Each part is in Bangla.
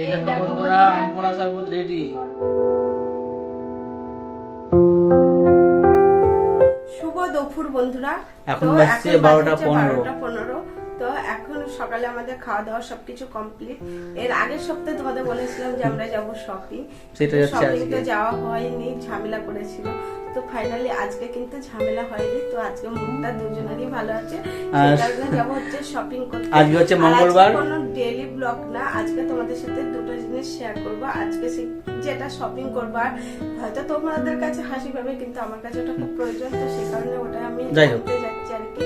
এই দেখো বন্ধুরা আমরা সব রেডি শুভ দুপুর বন্ধুরা। এখন তো বাজছে এখন 12টা বাজছে 15 12টা 15 তো এখন সকালে আমাদের খাওয়া দাওয়া সবকিছু কমপ্লিট। এর আগের সপ্তাহে তোমাদের বলেছিলাম যে আমরা যাব শপিং সেটা শপিং তো যাওয়া হয়নি ঝামেলা করেছিল। তো ফাইনালি আজকে কিন্তু ঝামেলা হয়নি তো আজকে মুখটা দুজনেরই ভালো আছে যাব হচ্ছে শপিং করতে আজকে হচ্ছে মঙ্গলবার। কোনো ডেইলি ব্লগ না আজকে তোমাদের সাথে দুটো জিনিস শেয়ার করব আজকে যেটা শপিং করব আর হয়তো তোমাদের কাছে হাসি পাবে কিন্তু আমার কাছে ওটা খুব প্রয়োজন তো সেই কারণে ওটা আমি যাই হোক। যাচ্ছি আর কি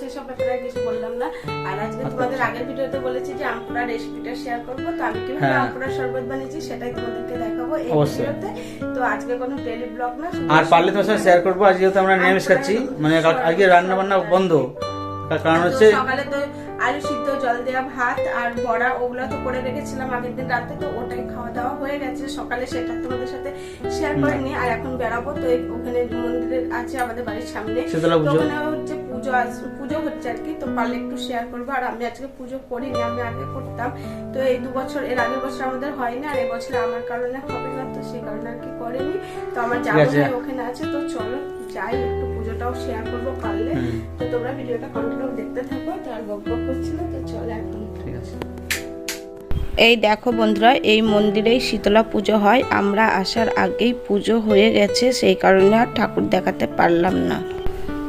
সেসব ব্যাপারে আর কিছু বললাম না। আর আজকে তোমাদের আগের ভিডিওতে বলেছি যে আমপুরা রেসিপিটা শেয়ার করব তো আমি কীভাবে হ্যাঁ। আমপুরা শরবত বানিয়েছি সেটাই তোমাদেরকে দেখাবো এই ভিডিওতে। তো আজকে কোনো ডেইলি ব্লগ না আর পারলে তোমার সাথে শেয়ার করব। আজকে তো আমরা নিরামিষ খাচ্ছি। মানে আজকে রান্না বান্না বন্ধ। তার কারণ হচ্ছে সকালে তো আলু সিদ্ধ জল দেওয়া ভাত আর বড়া ওগুলো তো করে রেখেছিলাম আগের দিন রাতে তো ওটাই খাওয়া দাওয়া হয়ে গেছে। সকালে সেটা তোমাদের সাথে শেয়ার করিনি আর এখন বেরাবো তো ওখানে মন্দিরের আছে আমাদের বাড়ির সামনে। ওখানে হচ্ছে পুজো পুজো হচ্ছে আর কি তো পারলে একটু শেয়ার করব। আর আমি আজকে পুজো করিনি আমি আগে করতাম। তো এই দু বছর এর আগের বছর আমাদের হয়নি আর এবছর আমার কারণে হবে না তো সেই কারণে আর কি করিনি। তো আমার যাব। ওখানে আছে তো চলো যাই একটু পুজোটাও শেয়ার করব পারলে। তো তোমরা ভিডিওটা কন্টিনিউ দেখতে থাকো তো আর বক বক করছি না তো চলো এখন ঠিক আছে। এই দেখো বন্ধুরা এই মন্দিরেই শীতলা পুজো হয়। আমরা আসার আগেই পুজো হয়ে গেছে সেই কারণে আর ঠাকুর দেখাতে পারলাম না।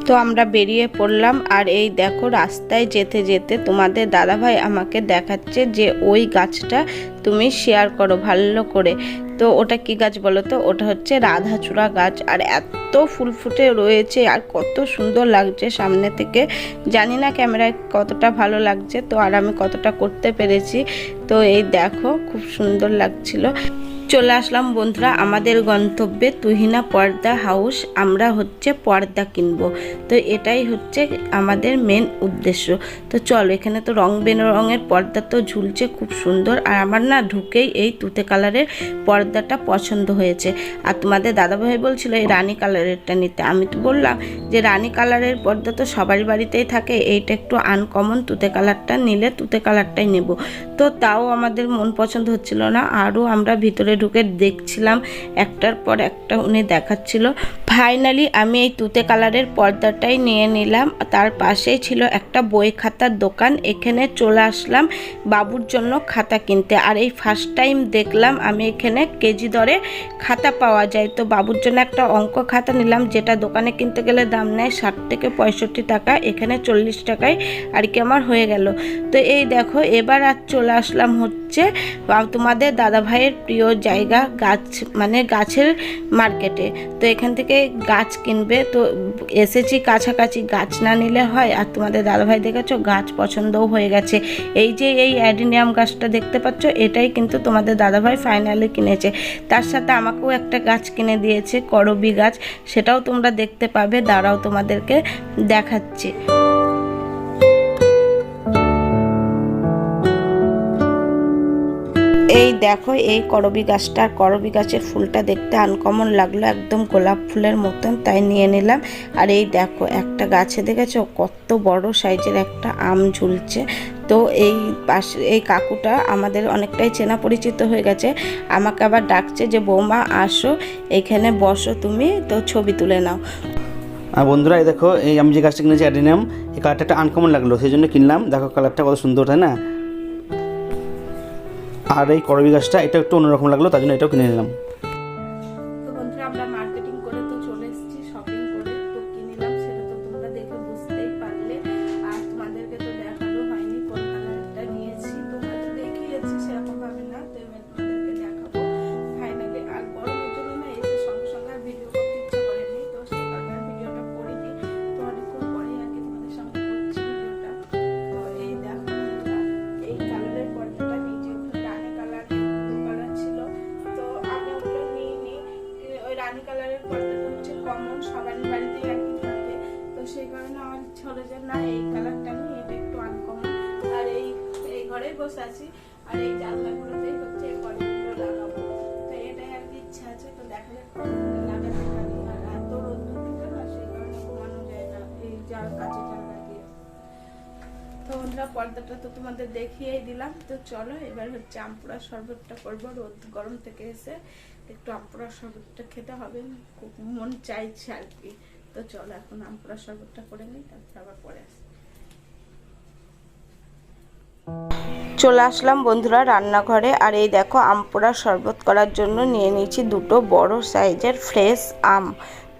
তো আমরা বেরিয়ে পড়লাম আর এই দেখো রাস্তায় যেতে যেতে তোমাদের দাদাভাই আমাকে দেখাচ্ছে যে ওই গাছটা তুমি শেয়ার করো ভালো করে। তো ওটা কি গাছ বলো তো? ওটা হচ্ছে রাধাচূড়া গাছ আর এত ফুল ফুটে রয়েছে আর কত সুন্দর লাগছে সামনে থেকে। জানি না ক্যামেরায় কতটা ভালো লাগছে তো আর আমি কতটা করতে পেরেছি। তো এই দেখো খুব সুন্দর লাগছিল। চলে আসলাম বন্ধুরা, আমাদের গন্তব্যে তুহিনা পর্দা হাউস। আমরা হচ্ছে পর্দা কিনবো। তো এটাই হচ্ছে আমাদের মেন উদ্দেশ্য। তো চলো, এখানে তো রং বেরঙের পর্দা তো ঝুলছে খুব সুন্দর। আর আমার না ঢুকেই এই তুতে কালারের পর্দাটা পছন্দ হয়েছে। আর তোমাদের দাদাভাই বলছিল এই রানী কালারেরটা নিতে। আমি তো বললাম যে রানী কালারের পর্দা তো সবারই বাড়িতেই থাকে, এইটা একটু আনকমন তুতে কালারটা নিলে তুতে কালারটাই নেব। তো তাও আমাদের মন পছন্দ হচ্ছিল না। আরও আমরা ভিতরে ঢুকে দেখছিলাম। একটার পর একটা উনি দেখাচ্ছিল। ফাইনালি আমি এই তুতে কালারের পর্দাটাই নিয়ে নিলাম। তার পাশেই ছিল একটা বই খাতার দোকান। এখানে চলে আসলাম বাবুর জন্য খাতা কিনতে। আর এই ফার্স্ট টাইম দেখলাম আমি এখানে কেজি দরে খাতা পাওয়া যায়। তো বাবুর জন্য একটা অঙ্ক খাতা নিলাম, যেটা দোকানে কিনতে গেলে দাম নেয় ষাট থেকে পঁয়ষট্টি টাকা, এখানে চল্লিশ টাকায় আর কি আমার হয়ে গেল। তো এই দেখো, এবার আর চলে আসলাম হচ্ছে তোমাদের দাদা ভাইয়ের প্রিয় জায়গা, গাছ মানে গাছের মার্কেটে তো এখান থেকে গাছ কিনবে, তো এসেছি কাছাকাছি গাছ না নিলে হয়। আর তোমাদের দাদাভাই দেখেছ, গাছ পছন্দও হয়ে গেছে। এই যে এই অ্যাডিনিয়াম গাছটা দেখতে পাচ্ছ, এটাই কিন্তু তোমাদের দাদাভাই ফাইনালি কিনেছে। তার সাথে আমাকেও একটা গাছ কিনে দিয়েছে, করবি গাছ। সেটাও তোমরা দেখতে পাবে, দাঁড়াও তোমাদেরকে দেখাচ্ছি। এই দেখো, এই করবি গাছটা করবি গাছের ফুলটা দেখতে আনকমন লাগল, একদম গোলাপ ফুলের মতন, তাই নিয়ে নিলাম। আর এই দেখো, একটা গাছে দেখেছ? কত বড় সাইজের একটা আম ঝুলছে। তো এই পাশে, এই কাকুটা আমাদের অনেকটাই চেনা পরিচিত হয়ে গেছে। আমাকে আবার ডাকছে যে, বৌমা, আসো, এখানে বসো তুমি, তো ছবি তুলে নাও। আর বন্ধুরা, এই দেখো, এই আমি যে গাছটা কিনেছি অ্যাডিনিয়াম, এই কালারটা একটা আনকমন লাগল, সেই জন্য কিনলাম। দেখো কালারটা কত সুন্দর, তাই না? আর এই করবি গাছটা এটা একটু অন্যরকম লাগল তার জন্য এটাও কিনে নিলাম। বন্ধুরা পর্দাটা তো তোমাদের দেখিয়েই দিলাম। তো চলো, এবার হচ্ছে আমপুরা শরবতটা করব। রোদ গরম থেকে এসে একটু আমপুরা শরবতটা খেতে হবে। খুব মন চাইছে আর কি। তো চলো, এখন আমপুরা শরবতটা করে নিই, তারপর আবার পরে আসি। চলে আসলাম বন্ধুরা রান্নাঘরে। আর এই দেখো, আমপোড়া শরবত করার জন্য নিয়ে নিয়েছি দুটো বড় সাইজের ফ্রেশ আম।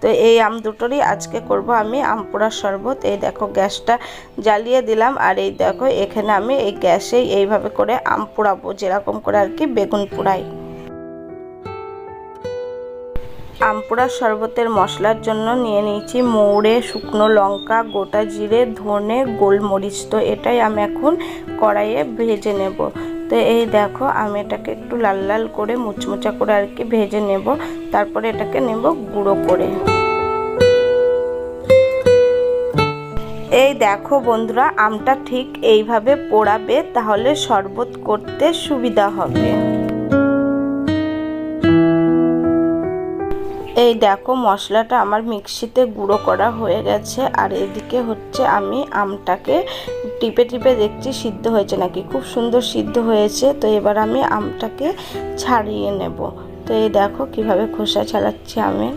তো এই আম দুটোরই আজকে করব আমি, আম পোড়ার শরবত। এই দেখো, গ্যাসটা জ্বালিয়ে দিলাম। আর এই দেখো, এখানে আমি এই গ্যাসেই এইভাবে করে আম পোড়াবো, যেরকম করে আর কি বেগুন পোড়াই। আমপুরা শরবতের মশলার জন্য নিয়ে নিয়েছি মৌড়ে শুকনো লঙ্কা, গোটা জিরে, ধনে, গোলমরিচ। তো এটাই আমি এখন কড়াইয়ে ভেজে নেব। তো এই দেখো, আমি এটাকে একটু লাল লাল করে মুচমুচা করে আর কি ভেজে নেব। তারপরে এটাকে নেব গুঁড়ো করে। এই দেখো বন্ধুরা, আমটা ঠিক এইভাবে পোড়াবে, তাহলে শরবত করতে সুবিধা হবে। এই দেখো মশলাটা আমার মিক্সিতে গুঁড়ো করা হয়ে গেছে, আর এদিকে হচ্ছে আমি আমটাকে টিপে টিপে দেখছি সিদ্ধ হয়েছে নাকি। খুব সুন্দর সিদ্ধ হয়েছে, তো এবার আমি আমটাকে ছাড়িয়ে নেব। তো এই দেখো কীভাবে খোসা ছাড়াচ্ছি আমি।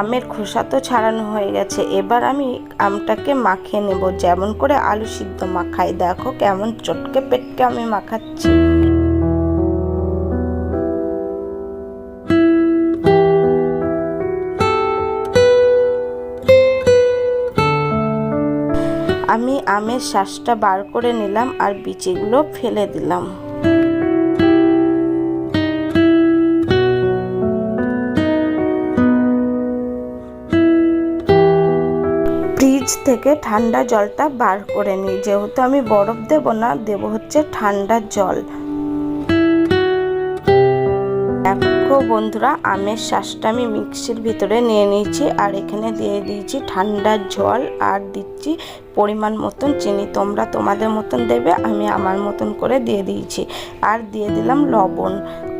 আমের খোসা তো ছাড়ানো হয়ে গেছে। এবার আমি আমটাকে মাখিয়ে নেব। যেমন করে আলু সিদ্ধ মাখাই। দেখো কেমন চটকে পেটকে আমি মাখাচ্ছি। আমের শ্বাসটা বার করে নিলাম আর বিচিগুলো ফেলে দিলাম। ফ্রিজ থেকে ঠান্ডা জলটা বার করে নিই। যেহেতু আমি বরফ দেব না, দেব হচ্ছে ঠান্ডা জল। দেখো বন্ধুরা, আমের শ্বাসটা আমি মিক্সির ভিতরে নিয়ে নিয়েছি আর এখানে দিয়ে দিয়েছি ঠান্ডা জল আর দিচ্ছি পরিমাণ মতন চিনি। তোমরা তোমাদের মতন দেবে, আমি আমার মতন করে দিয়ে দিয়েছি। আর দিয়ে দিলাম লবণ।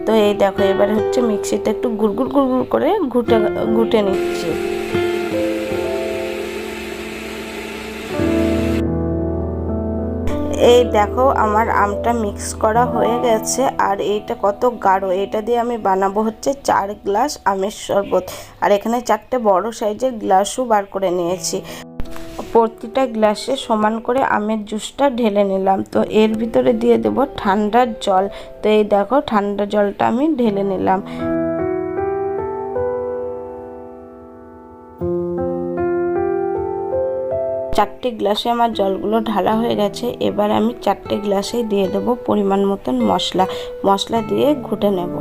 তো এই দেখো, এবার হচ্ছে মিক্সিটা একটু গুড়গুড় গুড়গুড় করে ঘুটে ঘুটে নিচ্ছি। এই দেখো আমার আমটা মিক্স করা হয়ে গেছে আর এইটা কত গাঢ়। এটা দিয়ে আমি বানাবো হচ্ছে চার গ্লাস আমের শরবত। আর এখানে চারটে বড় সাইজের গ্লাসও বার করে নিয়েছি। প্রতিটা গ্লাসে সমান করে আমের জুসটা ঢেলে নিলাম। তো এর ভিতরে দিয়ে দেব ঠান্ডার জল। তো এই দেখো ঠান্ডা জলটা আমি ঢেলে নিলাম। চারটে গ্লাসে আমার জলগুলো ঢালা হয়ে গেছে। এবার আমি চারটে গ্লাসে দিয়ে দেবো পরিমাণ মতন মশলা। মশলা দিয়ে ঘুটে নেব।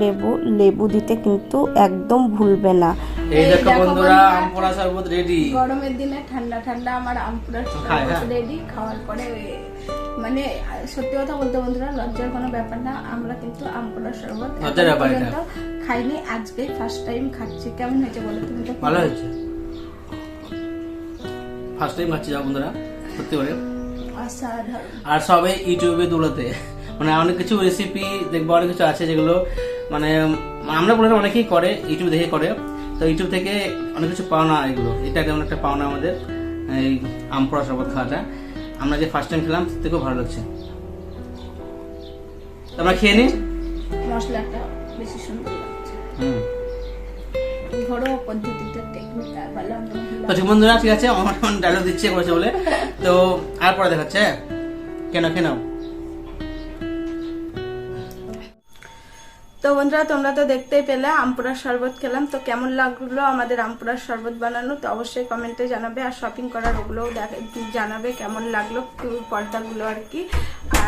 লেবু লেবু দিতে কিন্তু একদম ভুলবে না। এই দেখো বন্ধুরা আম পোড়া শরবত রেডি গরমের দিনে ঠান্ডা ঠান্ডা আমার আমপুরা খায়, হ্যাঁ। রেডি খাওয়ার পরে মানে সত্যি কথা বলতে বন্ধুরা লজ্জার কোনো ব্যাপার না আমরা কিন্তু আমপুরা শরবত লজ্জার ব্যাপার এটা। খাইনি আজকে ফার্স্ট টাইম খাচ্ছি। কেমন হয়েছে বলো তুমি তো? ভালো হয়েছে। ফার্স্ট টাইম খাচ্ছি যা বন্ধুরা সত্যি অসাধারণ। আর সবে ইউটিউবে দৌড়াতে। মানে অনেক কিছু রেসিপি দেখব অনেক কিছু আছে যেগুলো মানে আমরা বলে অনেকেই করে ইউটিউব দেখে করে। তো ইউটিউব থেকে অনেক কিছু পাওনা এগুলো। এটা যেমন একটা পাওনা আমাদের এই আমপড়া শরবত খাওয়াটা। আমরা যে ফার্স্ট টাইম খেলাম তাতে খুব ভালো লাগছে। আমরা খেয়ে নিই মশলাটা বেশি সুন্দর লাগছে। হুম। ঘরোয়া পদ্ধতিতে টেকনিক ভালো তো ঠিক বন্ধুরা ঠিক আছে আমার ডায়লগ দিচ্ছে বলে। তো আর পরে দেখাচ্ছে কেন কেন তো বন্ধুরা, তোমরা তো দেখতেই পেলে আমপুরার শরবত খেলাম। তো কেমন লাগল আমাদের আমপুরার শরবত বানানো? তো অবশ্যই কমেন্টে জানাবে আর শপিং করার ওগুলোও জানাবে কেমন লাগল পর্দাগুলো আর কি।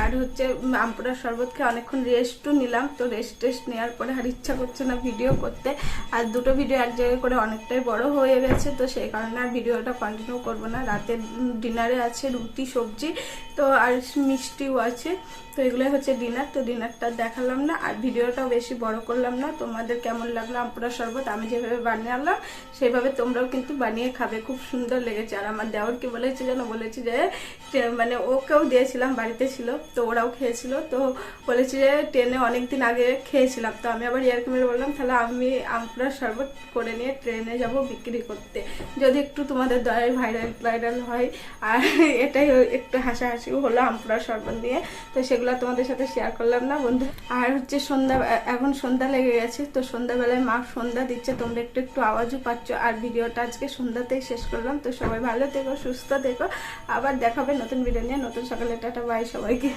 আর হচ্ছে আমপুরার শরবত খেয়ে অনেকক্ষণ রেস্টও নিলাম। তো রেস্ট টেস্ট নেওয়ার পরে আর ইচ্ছা করছে না ভিডিও করতে। আর দুটো ভিডিও এক জায়গায় করে অনেকটাই বড় হয়ে গেছে। তো সেই কারণে আর ভিডিওটা কন্টিনিউ করব না। রাতের ডিনারে আছে রুটি, সবজি। তো আর মিষ্টিও আছে। তো এগুলোই হচ্ছে ডিনার তো ডিনারটা দেখালাম না, আর ভিডিওটাও বেশি বড় করলাম না। তোমাদের কেমন লাগল? আমপুরা শরবত আমি যেভাবে বানিয়ে আনলাম, সেইভাবে তোমরাও কিন্তু বানিয়ে খাবে। খুব সুন্দর লেগেছে। আর আমার দেওরকে বলেছে যেন, বলেছি যে মানে ওকেও দিয়েছিলাম, বাড়িতে ছিল, তো ওরাও খেয়েছিল। তো বলেছি যে, ট্রেনে অনেক দিন আগে খেয়েছিলাম। তো আমি আবার ইয়ারকি মেরে বললাম, তাহলে আমি আমপুরা শরবত করে নিয়ে ট্রেনে যাব বিক্রি করতে। যদি একটু তোমাদের দয়ায় ভাইরাল ভাইরাল হয়, আর এটাই একটু হাসাহাসিও হলো আমপুরা শরবত দিয়ে তো সেগুলো তোমাদের সাথে শেয়ার করলাম না বন্ধু? আর হচ্ছে সন্ধ্যা এখন সন্ধ্যা লেগে গেছে, তো সন্ধ্যাবেলায় মা সন্ধ্যা দিচ্ছে, তোমরা একটু একটু আওয়াজও পাচ্ছ। আর ভিডিওটা আজকে সন্ধ্যাতেই শেষ করলাম, তো সবাই ভালো থেকো, সুস্থ থেকো। আবার দেখাবে নতুন ভিডিও নিয়ে। নতুন সকালে, টাটা বাই সবাইকে।